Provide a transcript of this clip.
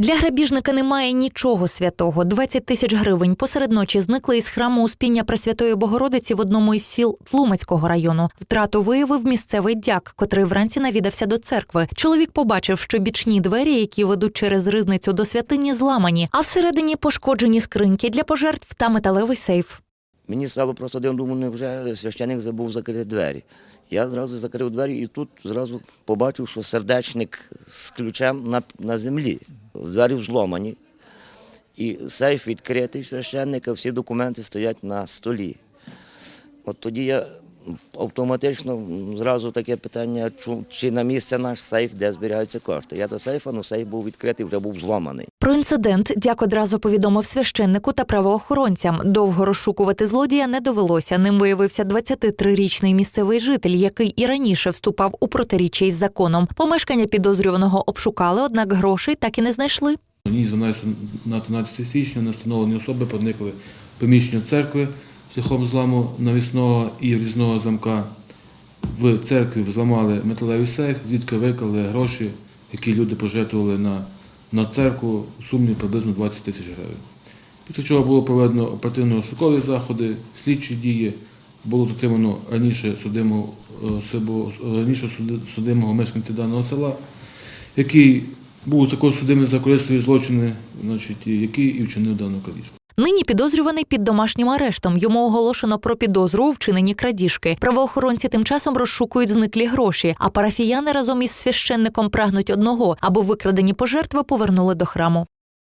Для грабіжника немає нічого святого. 20 тисяч гривень посеред ночі зникли із храму Успіння Пресвятої Богородиці в одному із сіл Тлумацького району. Втрату виявив місцевий дяк, котрий вранці навідався до церкви. Чоловік побачив, що бічні двері, які ведуть через ризницю до святині, зламані, а всередині пошкоджені скриньки для пожертв та металевий сейф. Мені стало просто дивно, думаю, невже священик забув закрити двері. Я зразу закрив двері і тут зразу побачив, що сердечник з ключем на, на землі. Двері зломані. І сейф відкритий священника, всі документи стоять на столі. От тоді я автоматично зразу таке питання, чу- чи на місце наш сейф, де зберігаються кошти. Я до сейфа, ну сейф був відкритий, вже був зломаний. Про інцидент дяк одразу повідомив священнику та правоохоронцям. Довго розшукувати злодія не довелося. Ним виявився 23-річний місцевий житель, який і раніше вступав у протиріччя із законом. Помешкання підозрюваного обшукали, однак грошей так і не знайшли. В ніч 12 на 13 січня невстановлені особи проникли в приміщення церкви шляхом зламу навісного і різного замка. В церкві зламали металевий сейф, звідки викрали гроші, які люди пожертвували на, на церкву у сумі приблизно 20 тисяч гривень. Після чого було проведено оперативно-шукові заходи, слідчі дії. Було затримано раніше судимого, е, раніше судимого мешканця даного села, який був також судимий за корисливі злочини, значить, який і вчинив дану крадіжку. Нині підозрюваний під домашнім арештом. Йому оголошено про підозру у вчиненні крадіжки. Правоохоронці тим часом розшукують зниклі гроші, а парафіяни разом із священником прагнуть одного, аби викрадені пожертви повернули до храму.